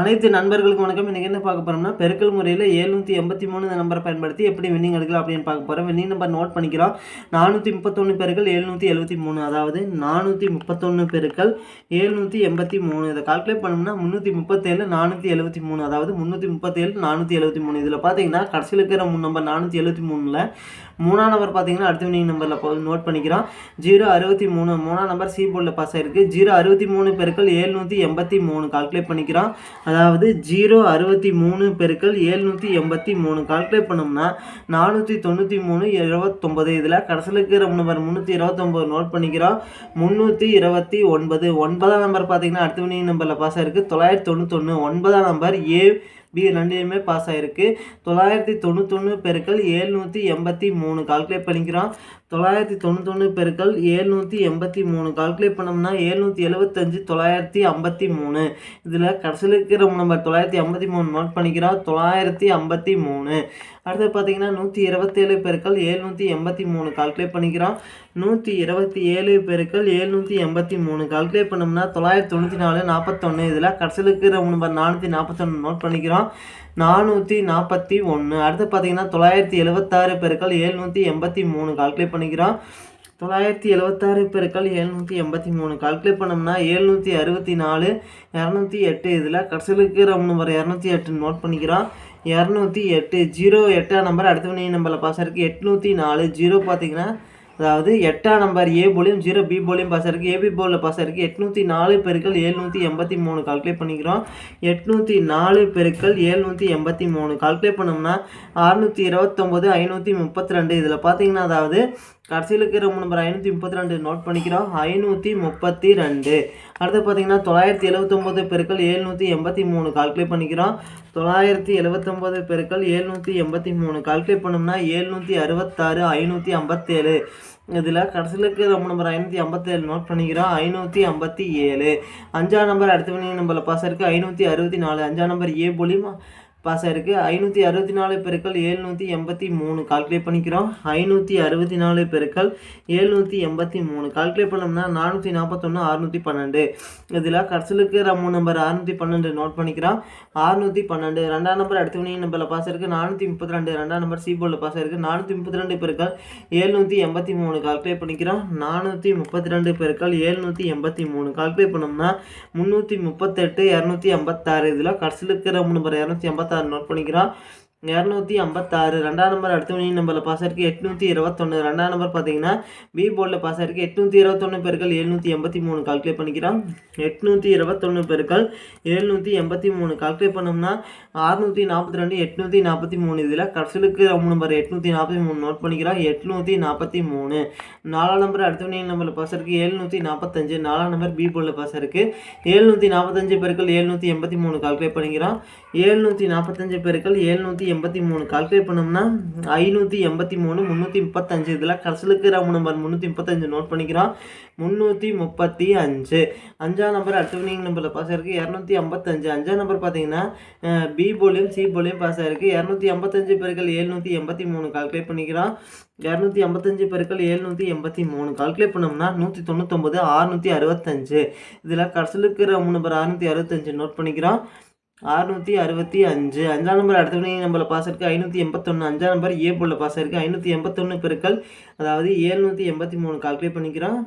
அனைத்து நண்பர்களுக்கும் வணக்கம். இன்றைக்கி என்ன பார்க்க போகிறோம்னா பெருக்கல் முறையில் எழுநூற்றி எண்பத்தி மூணு இந்த நம்பரை பயன்படுத்தி எப்படி வின்னிங் எடுக்கலாம் அப்படின்னு பார்க்க போகிறோம் வின்னிங் நம்பர் நோட் பண்ணிக்கிறோம். நானூற்றி முப்பத்தொன்று பெருக்கள் எழுநூற்றி எழுபத்தி மூணு. அதாவது நானூற்றி முப்பத்தொன்று பெருக்கள் எழுநூற்றி எண்பத்தி மூணு. இதை கால்குலேட் பண்ணோம்னா முந்நூற்றி முப்பத்தேழு நானூற்றி எழுபத்தி மூணு. அதாவது முந்நூற்றி முப்பத்தேழு நானூற்றி எழுபத்தி மூணு. இதில் பார்த்தீங்கன்னா கடைசியில் இருக்கிற மூணு நம்பர் நானூற்றி எழுபத்தி மூணில் மூணாம் நம்பர் பார்த்தீங்கன்னா அடுத்த வின்னிங் நம்பரில் நோட் பண்ணிக்கிறோம். ஜீரோ அறுபத்தி மூணு மூணாம் நம்பர் சி போர்டில் பாஸ் ஆயிருக்கு. ஜீரோ அறுபத்தி மூணு பெருக்கள் எழுநூற்றி எண்பத்தி மூணு. கால்குலேட் பண்ணிக்கிறோம். அதாவது ஜீரோ அறுபத்தி மூணு பெருக்கள் ஏழ்நூற்றி எண்பத்தி மூணு. கால்குலேட் பண்ணோம்னா நானூற்றி தொண்ணூற்றி மூணு இருபத்தொம்பது இதில் கடைசியில் இருக்கிற நம்பர் முந்நூற்றி இருபத்தொம்பது நோட் பண்ணிக்கிறோம். முந்நூற்றி இருபத்தி ஒன்பது. ஒன்பதாம் நம்பர் பார்த்தீங்கன்னா அடுத்த மணி நம்பரில் பாஸ் ஆயிருக்கு. தொள்ளாயிரத்தி தொண்ணூத்தொன்று ஒன்பதாம் நம்பர் ஏ பி ரெண்டுலேயுமே பாஸ் ஆகிருக்கு தொள்ளாயிரத்தி தொண்ணூத்தொன்று பெருக்கள் ஏழ்நூற்றி எண்பத்தி மூணு கால்குலேட் பண்ணிக்கிறோம். தொள்ளாயிரத்தி தொண்ணூத்தொன்று பெருக்கள் ஏழ்நூற்றி எண்பத்தி மூணு கால்குலேட் பண்ணோம்னா ஏழ்நூற்றி எழுபத்தஞ்சு தொள்ளாயிரத்தி ஐம்பத்தி மூணு. இதில் கடைசியில் இருக்கிற நம்பர் தொள்ளாயிரத்தி ஐம்பத்தி மூணு நோட் பண்ணிக்கிறோம். தொள்ளாயிரத்தி ஐம்பத்தி மூணு. அடுத்து பார்த்தீங்கன்னா நூற்றி இருபத்தேழு பெருக்கள் ஏழ்நூற்றி எண்பத்தி மூணு கால்குலேட் பண்ணிக்கிறோம். நூற்றி இருபத்தி ஏழு பெருக்கள் ஏழ்நூற்றி எண்பத்தி மூணு கால்குலேட் பண்ணோம்னா தொள்ளாயிரத்தி தொண்ணூற்றி நாலு நாற்பத்தொன்று இதில் கடைசியில் இருக்கிற நம்பர் நானூற்றி நாற்பத்தொன்று நோட் பண்ணிக்கிறோம். நானூற்றி நாற்பத்தி ஒன்று அடுத்து பார்த்தீங்கன்னா தொள்ளாயிரத்தி எழுபத்தாறு பெருக்கள் ஏழ்நூற்றி எண்பத்தி மூணு கால்குலேட் பண்ணிக்கிறோம். தொள்ளாயிரத்தி எழுபத்தாறு பெருக்கள் எழுநூற்றி எண்பத்தி மூணு. கால்குலேட் பண்ணோம்னா ஏழ்நூற்றி அறுபத்தி நாலு இரநூத்தி எட்டு. இதில் கடைசியில் இருக்கிற நம்பர் இரநூத்தி எட்டு நோட் பண்ணிக்கிறோம். இரநூத்தி எட்டு ஜீரோ எட்டாம் நம்பர் அடுத்த நம்பரில் e பாஸ் இருக்குது எட்நூற்றி நாலு. ஜீரோ பார்த்தீங்கன்னா அதாவது எட்டாம் நம்பர் ஏ போலியும் ஜீரோ பி போலியும் பாஸ் இருக்குது ஏபி போலில் பாஸ் இருக்குது எட்நூற்றி நாலு பெருக்கள் ஏழ்நூற்றி எண்பத்தி மூணு. கால்குலேட் பண்ணிக்கிறோம். எட்நூற்றி நாலு பெருக்கள் ஏழ்நூற்றி எண்பத்தி மூணு. கால்குலேட் பண்ணோம்னா அறுநூற்றி இருபத்தொம்போது ஐநூற்றி முப்பத்தி ரெண்டு. இதில் பார்த்தீங்கன்னா அதாவது கடைசியில் இருக்கிற நம்பர் ஐநூற்றி முப்பத்தி ரெண்டு நோட் பண்ணிக்கிறோம். ஐநூற்றி முப்பத்தி ரெண்டு. அடுத்து பார்த்தீங்கன்னா தொள்ளாயிரத்தி எழுபத்தொம்போது பெருக்கள் ஏழ்நூற்றி எண்பத்தி மூணு கால்குலேட் பண்ணிக்கிறோம். தொள்ளாயிரத்தி எழுபத்தொம்போது பெருக்கள் ஏழ்நூற்றி எண்பத்தி மூணு கால்குலேட் பண்ணோம்னா ஏழ்நூற்றி அறுபத்தாறு ஐநூற்றி ஐம்பத்தேழு. இதில் கடைசியில் இருக்கிற நம்பர் ஐநூற்றி ஐம்பத்தேழு நோட் பண்ணிக்கிறோம். ஐநூற்றி ஐம்பத்தி ஏழு. அஞ்சாம் நம்பர் அடுத்த மணி நம்பரில் பாஸ் இருக்குது ஐநூற்றி அறுபத்தி நாலு. அஞ்சாம் நம்பர் ஏ போலியும் பாஸ் ஆயிருக்கு ஐநூற்றி அறுபத்தி நாலு பெருக்கள் ஏழ்நூற்றி எண்பத்தி மூணு கால்குலேட் பண்ணிக்கிறோம். ஐநூற்றி அறுபத்தி நாலு பெருக்கள் ஏழ்நூற்றி எண்பத்தி மூணு கால்குலேட் பண்ணோம்னா நானூற்றி நாற்பத்தொன்று அறுநூற்றி பன்னெண்டு. இதில் கடைசிலுக்கு மூணு நம்பர் அறுநூற்றி பன்னெண்டு நோட் பண்ணிக்கிறோம். அறுநூற்றி பன்னெண்டு ரெண்டாம் நம்பர் அடுத்த வினி நம்பரில் பாஸ் இருக்குது நானூற்றி முப்பத்தி ரெண்டு ரெண்டாம் நம்பர் சி போர்டில் பாஸ் ஆயிருக்கு நானூற்றி முப்பத்தி ரெண்டு பெருக்கள் ஏழ்நூற்றி எண்பத்தி மூணு கால்குலேட் பண்ணிக்கிறோம். நானூற்றி முப்பத்தி ரெண்டு பெருக்கள் ஏழ்நூற்றி எண்பத்தி மூணு கால்குலேட் பண்ணோம்னா முந்நூற்றி முப்பத்தெட்டு இரநூத்தி ஐம்பத்தாறு. இதில் கடைசியில் இருக்கிற நம்பர் இரநூத்தி ஐம்பத்தாறு ஐம்பத்தாறு நோட் பண்ணிக்கிறோம் இரநூத்தி ஐம்பத்தாறு. ரெண்டாம் நம்பர் அடுத்த மணி நம்பரில் பாஸ் ஆயிருக்கு எட்நூற்றி இருபத்தொன்று ரெண்டாம் நம்பர் பார்த்தீங்கன்னா பி போர்டில் பாஸ் ஆயிருக்கு எட்நூற்றி இருபத்தொன்று பெருக்கள் எழுநூற்றி எண்பத்தி மூணு. கால்குலேட் பண்ணிக்கிறோம். எட்நூற்றி இருபத்தொன்று பெருக்கள் எழுநூற்றி எண்பத்தி மூணு. கால்குலேட் பண்ணோம்னா அறுநூற்றி நாற்பத்தி ரெண்டு எட்நூற்றி நாற்பத்தி மூணு. இதில் கடைசிலுக்கு நம்பர் எட்நூற்றி நாற்பத்தி மூணு நோட் பண்ணிக்கிறோம். எட்நூற்றி நாற்பத்தி மூணு. நாலாம் நம்பர் அடுத்த மணி நம்பரில் பாஸ் இருக்குது எழுநூற்றி நாற்பத்தஞ்சு. நாலாம் நம்பர் பி போர்டில் பாஸ் இருக்குது எழுநூற்றி நாற்பத்தஞ்சு பெருக்கள் எழுநூற்றி எண்பத்தி மூணு. கால்குலேட் பண்ணிக்கிறோம். எழுநூற்றி நாற்பத்தஞ்சு பெருக்கள் எழுநூற்றி எண்பத்தி மூணு. கால்குலேட் பண்ணோம்னா ஐநூற்றி எண்பத்தி மூணு முந்நூற்றி முப்பத்தஞ்சு. இதில் கடைசியில் இருக்கிற நம்பர் முந்நூற்றி முப்பத்தஞ்சு நோட் பண்ணிக்கிறோம். முந்நூற்றி முப்பத்தி அஞ்சு. அஞ்சாம் நம்பர் அடுத்த நம்பரில் பாஸ் ஆயிருக்கு. இரநூத்தி ஐம்பத்தஞ்சு அஞ்சாம் நம்பர் பார்த்தீங்கன்னா பி போலியும் சி போலியும் பாஸ் ஆயிருக்கு. இரநூத்தி ஐம்பத்தஞ்சு பெருக்கள் ஏழ்நூற்றி எண்பத்தி மூணு. கால்குலேட் பண்ணிக்கிறோம். இரநூத்தி ஐம்பத்தஞ்சு பெருக்கள் ஏழ்நூற்றி எண்பத்தி மூணு. கால்குலேட் பண்ணோம்னா நூற்றி தொண்ணூத்தொம்பது அறுநூற்றி அறுபத்தஞ்சு. இதில் கடைசியில் இருக்கிற நம்பர் அறுநூற்றி அறுபத்தஞ்சு நோட் பண்ணிக்கிறோம். அறுநூற்றி அறுபத்தி அஞ்சு. அஞ்சாம் நம்பர் அடுத்த வினை நம்பரில் பாஸ் இருக்குது ஐநூற்றி எண்பத்தொன்று அஞ்சாம் நம்பர் ஏ பாஸ் இருக்குது ஐநூற்றி எண்பத்தொன்று பெருக்கள் அதாவது ஏழ்நூற்றி எண்பத்தி மூணு கால்குலேட் பண்ணிக்கிறோம்.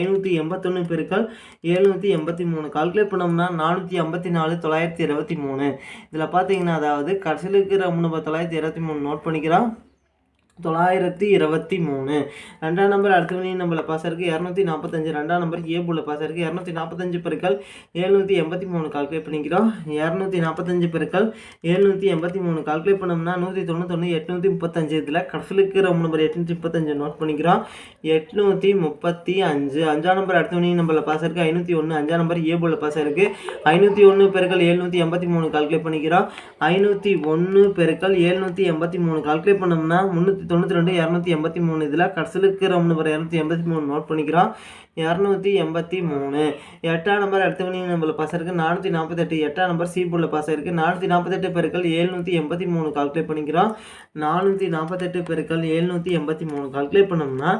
ஐநூற்றி எண்பத்தொன்று பெருக்கள் ஏழ்நூற்றி எண்பத்தி மூணு. கால்குலேட் பண்ணோம்னா நானூற்றி ஐம்பத்தி நாலு தொள்ளாயிரத்தி இருபத்தி மூணு. இதில் பார்த்தீங்கன்னா அதாவது கடைசியில் இருக்கிற மூணு தொள்ளாயிரத்தி இருபத்தி மூணு நோட் பண்ணிக்கிறோம். தொள்ளாயிரத்தி இருபத்தி மூணு. ரெண்டாம் நம்பர் அடுத்த மணி பாஸ் இருக்குது இரநூத்தி நாற்பத்தஞ்சு ரெண்டாம் நம்பர் ஏ புள்ள பாஸ் இருக்குது இரநூத்தி நாற்பத்தஞ்சு பெருக்கள் எழுநூற்றி எண்பத்தி மூணு கால்குலேட் பண்ணிக்கிறோம். இரநூத்தி நாற்பத்தஞ்சு பெருக்கள் எழுநூற்றி எண்பத்தி மூணு கால்குலேட் பண்ணோம்னா நூற்றி தொண்ணூத்தொன்று எட்நூற்றி முப்பத்தஞ்சு. இதில் கடைசிலுக்கு ரொம்ப நம்பர் எட்நூற்றி முப்பத்தஞ்சு நோட் பண்ணிக்கிறோம். எட்நூற்றி முப்பத்தி அஞ்சு. அஞ்சாம் நம்பர் அடுத்த மணி பாஸ் இருக்குது ஐநூற்றி ஒன்று அஞ்சாம் நம்பர் ஏ புள்ள பாஸ் இருக்குது ஐநூற்றி ஒன்று பெருக்கள் எழுநூற்றி எண்பத்தி மூணு கால்குலேட் பண்ணிக்கிறோம். ஐநூற்றி ஒன்று பெருக்கள் எழுநூற்றி எண்பத்தி மூணு கால்குலேட் பண்ணோம்னா முந்நூற்றி தொண்ணூற்றி ரெண்டு இரநூத்தி எண்பத்தி மூணு. இதில் கடைசியில் இருக்கிற நம்பர் இரநூத்தி எண்பத்தி மூணு நோட் பண்ணிக்கிறோம். இரநூத்தி எண்பத்தி மூணு. எட்டாம் நம்பர் அடுத்த மணி நம்பரில் பாஸ் இருக்குது நானூற்றி நாற்பத்தெட்டு. எட்டாம் நம்பர் சி போர்டில் பாஸ் ஆயிருக்கு. நானூற்றி நாற்பத்தெட்டு பெருக்கள் ஏழ்நூற்றி எண்பத்தி மூணு கால்குலேட் பண்ணிக்கிறோம். நானூற்றி நாற்பத்தெட்டு பெருக்கள் ஏழ்நூற்றி எண்பத்தி மூணு கால்குலேட் பண்ணோம்னா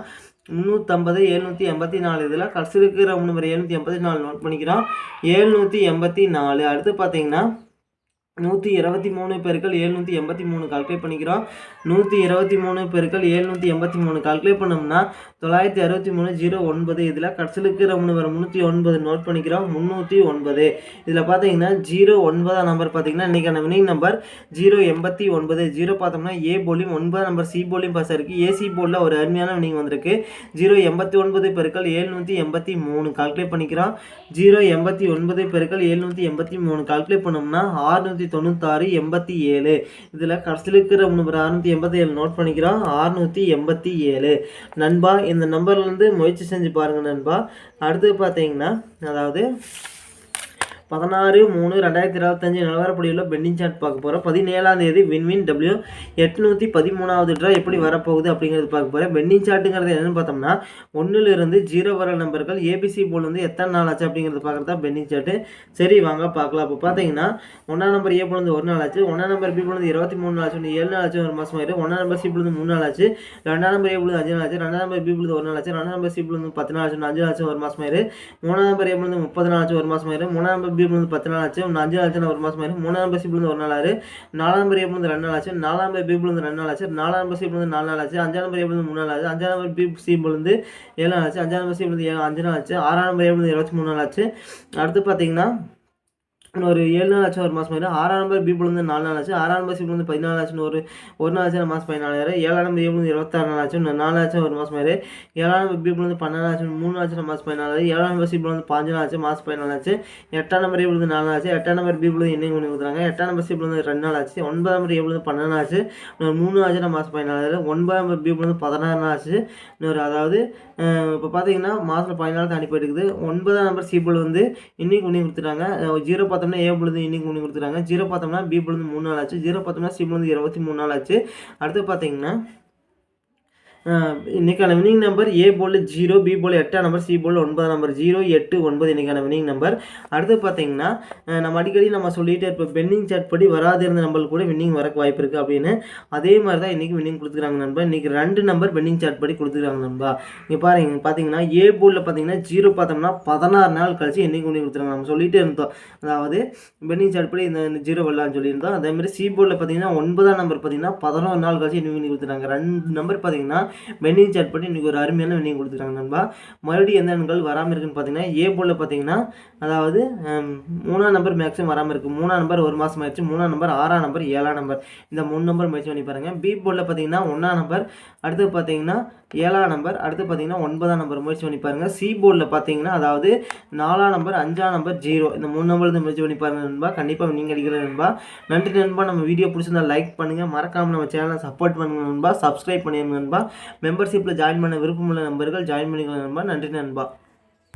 முந்நூற்றம்பது எழுநூற்றி எண்பத்தி நாலு. இதில் கடைசி இருக்கிற நம்பர் எழுநூற்றி எண்பத்தி நாலு நோட் பண்ணிக்கிறோம். எழுநூற்றி எண்பத்தி நாலு. அடுத்து பார்த்தீங்கன்னா நூற்றி இருபத்தி மூணு பெருக்கள் எழுநூற்றி எண்பத்தி மூணு கால்குலேட் பண்ணிக்கிறோம். நூற்றி இருபத்தி மூணு பெருக்கள் எழுநூற்றி எண்பத்தி மூணு கால்குலேட் பண்ணோம்னா தொள்ளாயிரத்தி அறுபத்தி மூணு ஜீரோ ஒன்பது இதில் கடைசியில் இருக்கிற வர முந்நூற்றி ஒன்பது நோட் பண்ணிக்கிறோம். முந்நூற்றி ஒன்பது. இதில் பார்த்தீங்கன்னா ஜீரோ ஒன்பதாம் நம்பர் பார்த்தீங்கன்னா இன்றைக்கான வினிங் நம்பர் ஜீரோ எண்பத்தி ஒன்பது. ஜீரோ பார்த்தோம்னா ஏ போலியும் ஒன்பதாம் நம்பர் சி போலியும் பாஸ் இருக்குது ஏசி போலில் ஒரு அருமையான வினிங் வந்திருக்கு. ஜீரோ எண்பத்தி ஒன்பது பெருக்கள் எழுநூற்றி எண்பத்தி மூணு கால்குலேட் பண்ணிக்கிறோம். ஜீரோ எண்பத்தி ஒன்பது பெருக்கள் எழுநூற்றி எண்பத்தி மூணு கால்குலேட் பண்ணோம்னா ஆறுநூற்றி தொண்ணூத்தாறு எண்பத்தி ஏழு. இதில் கடைசியில் இருக்கிற நம்பர் அறுநூற்றி எண்பத்தி ஏழு நோட் பண்ணிக்கிறோம். அறுநூற்றி எண்பத்தி ஏழு. நண்பா இந்த நம்பர்லேருந்து முயற்சி செஞ்சு பாருங்கள் நண்பா. அடுத்து பார்த்தீங்கன்னா அதாவது பதினாறு மூணு ரெண்டாயிரத்தி இருபத்தஞ்சி நிலவரப்படியுள்ள பெண்டிங் சார்ட் பார்க்க போகிறோம் பதினேழாம் தேதி வின்வின் டபிள்யூ எட்நூற்றி பதிமூணாவது ட்ரா எப்படி வரப்போகுது அப்படிங்கிறது பார்க்க போகிறேன் பெண்டிங் சார்ட்டுங்கிறது என்னென்னு பார்த்தோம்னா ஒன்றுலேருந்து ஜீரோ வர நம்பர்கள் ஏபிசி போல் வந்து எத்தனை நாள் ஆச்சு அப்படிங்கிறது பார்க்குறதா பெண்டிங் சார்ட்டு சரி வாங்க பார்க்கலாம். அப்போ பார்த்தீங்கன்னா ஒன்றாம் நம்பர் ஏ போல் ஒரு நாள் ஆச்சு ஒன்றாம் நம்பர் பி போல் இருபத்தி மூணு நாள் ஆச்சு ஏழு நாள் ஆச்சு ஒரு மாதம் ஆயிரு ஒன்றாம் நம்பர் சி போல் மூணு நாள் ஆச்சு ரெண்டாம் நம்பர் ஏ போல் அஞ்சு நாள் ஆச்சு ரெண்டாம் நம்பர் பி போல் ஒரு நாள் ஆச்சு ரெண்டாம் நம்பர் சி போல் பத்து நாள் ஆச்சு அஞ்சு நாள் ஆச்சு ஒரு மாதம் ஆயிரு மூணாம் நம்பர் ஏ போல் முப்பது நாள் ஆச்சு ஒரு மாதம் ஆயிரு மூணாம் நம்பர் பி வந்து பத்து நாள் ஆச்சு. ஒன்று அஞ்சு நாள் ஆச்சு ஒரு மாதம் ஆயிரும். மூணாம் நம்பர் வந்து ஒரு நாள் ஆறு. நாலாம் நம்பர் வந்து ரெண்டு நாள் ஆச்சு. நாலாம் நம்பர் பி வந்து ரெண்டு நாள் ஆச்சு. நாலாம் பஸ் வந்து நாலு நாள் ஆச்சு. அஞ்சாம் நம்பர் வந்து மூணு நாள் ஆச்சு. அஞ்சாம் நம்பர் பி சி வந்து ஏழு நாள் ஆச்சு. அஞ்சாம் நம்பர் வந்து அஞ்சு நாள் ஆச்சு. ஆறாம் நம்பர் வந்து இருபத்தி மூணு நாள் ஆச்சு. அடுத்து பார்த்தீங்கன்னா ஒரு ஏழு நாள் ஆச்சு ஒரு மாதம் ஆயிரும் ஆறாம் நம்பர் பி வந்து நாலு நாள் ஆச்சு ஆறாம் நம்பர் சி வந்து பதினாலு ஆச்சுன்னு ஒரு ஒரு நாள் ஆச்சு மாதம் பதினாலாயிரம் ஏழாம் நம்பர் ஏழு வந்து இருபத்தாறு நாள் ஆச்சு நாலு ஆச்சு ஒரு மாதம் ஆயிரு ஏழாம் நம்பர் பி வந்து பன்னெண்டு ஆச்சு மூணு ஆச்சு மாதம் பதினாலு ஏழாம் நம்பர் சி வந்து பாஞ்சு நாள் ஆச்சு மாதம் பதினாலு ஆச்சு எட்டாம் நம்பர் ஏழு வந்து நாலு நாள் ஆச்சு எட்டாம் நம்பர் பி வந்து என்ன பண்ணி கொடுக்குறாங்க எட்டாம் நம்பர் சி வந்து ரெண்டு நாள் ஆச்சு ஒன்பதாம் நம்பர் ஏழு வந்து பன்னெண்டு ஆச்சு மூணு ஆச்சு மாதம் பதினாலு ஒன்பதாம் நம்பர் பி வந்து பதினாறு நாள் ஆச்சு இன்னொரு அதாவது இப்போ பார்த்தீங்கன்னா மாதத்தில் பதினாலு தாண்டி போயிட்டு ஒன்பதாம் நம்பர் சி வந்து இன்னைக்கு கொண்டு கொடுத்துட்டாங்க ஜீரோ பார்த்தோம்னா ஏ பொழுது இன்னைக்கு பண்ணி கொடுத்துருக்காங்க ஜீரோ பார்த்தோம்னா பி பொழுது மூணு நாள் ஆச்சு. ஜீரோ பார்த்தோம்னா சி பொழுது இருபத்தி மூணு நாள் ஆச்சு. அடுத்து பார்த்தீங்கன்னா இன்றைக்கான winning number A pole zero B pole எட்டாம் நம்பர் சி போல் ஒன்பதாம் நம்பர் ஜீரோ எட்டு ஒன்பது இன்றைக்கான வினிங் நம்பர் அடுத்து பார்த்தீங்கன்னா நம்ம அடிக்கடி நம்ம சொல்லிகிட்டே இருப்போம் பென்னிங் சாட் படி வராது இருந்த நம்பருக்கு கூட வின்னிங் வரக்கு வாய்ப்பு இருக்குது அப்படின்னு. அதே மாதிரி தான் இன்றைக்கி வின்னிங் கொடுத்துருக்காங்க நண்பா. இன்றைக்கி ரெண்டு நம்பர் பென்னிங் சாட் படி கொடுத்துருக்காங்க நண்பா. இங்கே பாருங்க பார்த்தீங்கன்னா ஏ போர்டில் பார்த்தீங்கன்னா ஜீரோ பார்த்தோம்னா பதினாறு நாள் கழிச்சு இன்றைக்கி வின்னிங் கொடுத்துருக்காங்க. நம்ம சொல்லிகிட்டே இருந்தோம். அதாவது பென்னிங் சாட் படி இந்த ஜீரோ வரலான்னு சொல்லியிருந்தோம். அதேமாதிரி சி போர்டில் பார்த்தீங்கன்னா ஒன்பதாம் நம்பர் பார்த்தீங்கன்னா பதினோரு நாள் கழிச்சு இன்னும் வின்னிங் கொடுத்துருக்காங்க. ரெண்டு நம்பர் பார்த்தீங்கன்னா வெண்டிங் சாட் பண்ணி இன்றைக்கி ஒரு அருமையான வெண்ணிங் கொடுத்துருக்காங்க நண்பா. மறுபடியும் எந்த எண்கள் வராமல் இருக்குன்னு பார்த்தீங்கன்னா ஏ போல் பார்த்தீங்கன்னா அதாவது மூணாம் நம்பர் மேக்ஸிமம் வராமல் இருக்குது மூணாம் நம்பர் ஒரு மாதம் ஆயிடுச்சு. மூணாம் நம்பர் ஆறாம் நம்பர் ஏழாம் நம்பர் இந்த மூணு நம்பர் முயற்சி பண்ணி பாருங்கள் பி போலில் பார்த்தீங்கன்னா ஒன்றாம் நம்பர் அடுத்து பார்த்தீங்கன்னா ஏழாம் நம்பர் அடுத்து பார்த்தீங்கன்னா ஒன்பதாம் நம்பர் முயற்சி பண்ணி பாருங்கள் சி போர்டில் பார்த்தீங்கன்னா அதாவது நாலாம் நம்பர் அஞ்சாம் நம்பர் ஜீரோ இந்த மூணு நம்பர் முயற்சி பண்ணி பாருங்கள் நண்பா. கண்டிப்பாக நீங்கள் அடிக்கிற நண்பா. நன்றி நண்பா. நம்ம வீடியோ பிடிச்சிருந்தா லைக் பண்ணுங்கள் மறக்காமல் நம்ம சேனலை சப்போர்ட் பண்ணுங்கள் நண்பா. சப்ஸ்கிரைப் பண்ணிடுங்க நண்பா. மெம்பர்ஷிப்பில் ஜாயின் பண்ண விருப்பமுள்ள நம்பர்கள் ஜாயின் பண்ணிக்கலாம் நண்பா. நன்றி நண்பா.